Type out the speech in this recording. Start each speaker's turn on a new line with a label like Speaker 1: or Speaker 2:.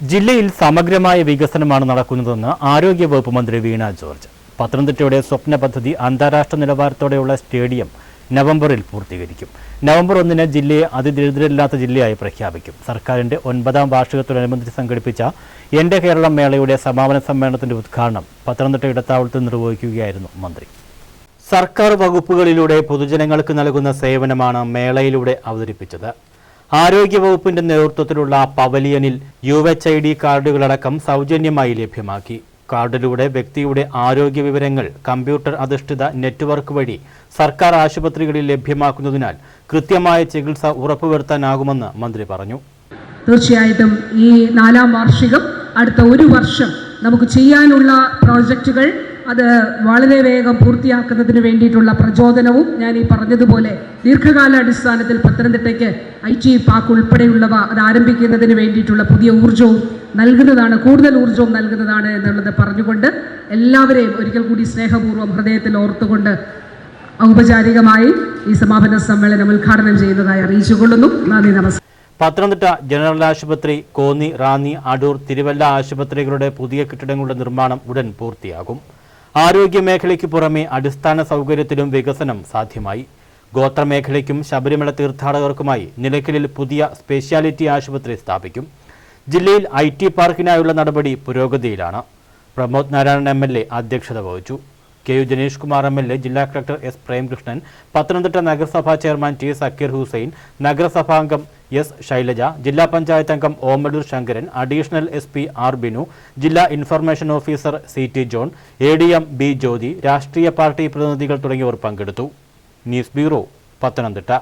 Speaker 1: ജില്ലയിൽ സമഗ്രമായ വികസനമാണ് നടക്കുന്നതെന്ന് ആരോഗ്യവകുപ്പ് മന്ത്രി വീണ ജോർജ്. പത്തനംതിട്ടയുടെ സ്വപ്ന പദ്ധതി അന്താരാഷ്ട്ര നിലവാരത്തോടെയുള്ള സ്റ്റേഡിയം നവംബറിൽ പൂർത്തീകരിക്കും. നവംബർ ഒന്നിന് ജില്ലയെ അതിദരിദ്രരില്ലാത്ത ജില്ലയായി പ്രഖ്യാപിക്കും. സർക്കാരിന്റെ ഒൻപതാം വാർഷികത്തോടനുബന്ധിച്ച് സംഘടിപ്പിച്ച എന്റെ കേരളം മേളയുടെ സമാപന സമ്മേളനത്തിന്റെ ഉദ്ഘാടനം പത്തനംതിട്ട ഇടത്താവളത്തിൽ നിർവഹിക്കുകയായിരുന്നു മന്ത്രി. സർക്കാർ വകുപ്പുകളിലൂടെ പൊതുജനങ്ങൾക്ക് നൽകുന്ന സേവനമാണ് മേളയിലൂടെ അവതരിപ്പിച്ചത്. ആരോഗ്യവകുപ്പിന്റെ നേതൃത്വത്തിലുള്ള പവലിയനിൽ യു എച്ച് ഐ ഡി കാർഡുകളടക്കം സൗജന്യമായി ലഭ്യമാക്കി. കാർഡിലൂടെ വ്യക്തിയുടെ ആരോഗ്യ വിവരങ്ങൾ കമ്പ്യൂട്ടർ അധിഷ്ഠിത നെറ്റ്വർക്ക് വഴി സർക്കാർ ആശുപത്രികളിൽ ലഭ്യമാക്കുന്നതിനാൽ കൃത്യമായ ചികിത്സ ഉറപ്പുവരുത്താനാകുമെന്ന് മന്ത്രി പറഞ്ഞു.
Speaker 2: തീർച്ചയായിട്ടും ഈ നാലാം വാർഷികം അടുത്ത ഒരു വർഷം നമുക്ക് ചെയ്യാനുള്ള പ്രോജക്റ്റുകൾ അത് വളരെ വേഗം പൂർത്തിയാക്കുന്നതിന് വേണ്ടിയിട്ടുള്ള പ്രചോദനവും ഞാൻ ഈ പറഞ്ഞതുപോലെ ദീർഘകാലാടിസ്ഥാനത്തിൽ പത്തനംതിട്ടയ്ക്ക് ഐ ടി പാക്ക് ഉൾപ്പെടെയുള്ളവ അത് ആരംഭിക്കുന്നതിന് വേണ്ടിയിട്ടുള്ള പുതിയ ഊർജവും നൽകുന്നതാണ് കൂടുതൽ ഊർജവും നൽകുന്നതാണ് എന്നുള്ളത് പറഞ്ഞുകൊണ്ട് എല്ലാവരെയും ഒരിക്കൽ കൂടി സ്നേഹപൂർവം ഹൃദയത്തിൽ ഓർത്തുകൊണ്ട് ഔപചാരികമായി ഈ സമാപന സമ്മേളനം ഉദ്ഘാടനം ചെയ്യുന്നതായി അറിയിച്ചുകൊള്ളുന്നു. നന്ദി നമസ്കാരം.
Speaker 1: പത്തനംതിട്ട ജനറൽ ആശുപത്രി കോന്നി റാന്നി അടൂർ തിരുവല്ല ആശുപത്രികളുടെ പുതിയ കെട്ടിടങ്ങളുടെ നിർമ്മാണം ഉടൻ പൂർത്തിയാകും. ആരോഗ്യ മേഖലയ്ക്ക് പുറമെ അടിസ്ഥാന സൗകര്യത്തിലും വികസനം സാധ്യമായി. ഗോത്രമേഖലയ്ക്കും ശബരിമല തീർത്ഥാടകർക്കുമായി നിലയ്ക്കലിൽ പുതിയ സ്പെഷ്യാലിറ്റി ആശുപത്രി സ്ഥാപിക്കും. ജില്ലയിൽ ഐ ടി പാർക്കിനായുള്ള നടപടി പുരോഗതിയിലാണ്. Pramod Narayanan M L A അധ്യക്ഷത വഹിച്ചു. K U Jenish Kumar M L A ജില്ലാ കളക്ടർ എസ് പ്രേംകൃഷ്ണൻ പത്തനംതിട്ട നഗരസഭാ ചെയർമാൻ ടി സക്കീർ ഹുസൈൻ നഗരസഭാംഗം എസ് ശൈലജ ജില്ലാ പഞ്ചായത്ത് അംഗം Omalloor Sankaran additional S P R Binu ജില്ലാ information officer C T John A D M B Jyothi രാഷ്ട്രീയ party പ്രതിനിധികൾ തുടങ്ങിയവർ പങ്കെടുത്തു. News bureau Pathanamthitta.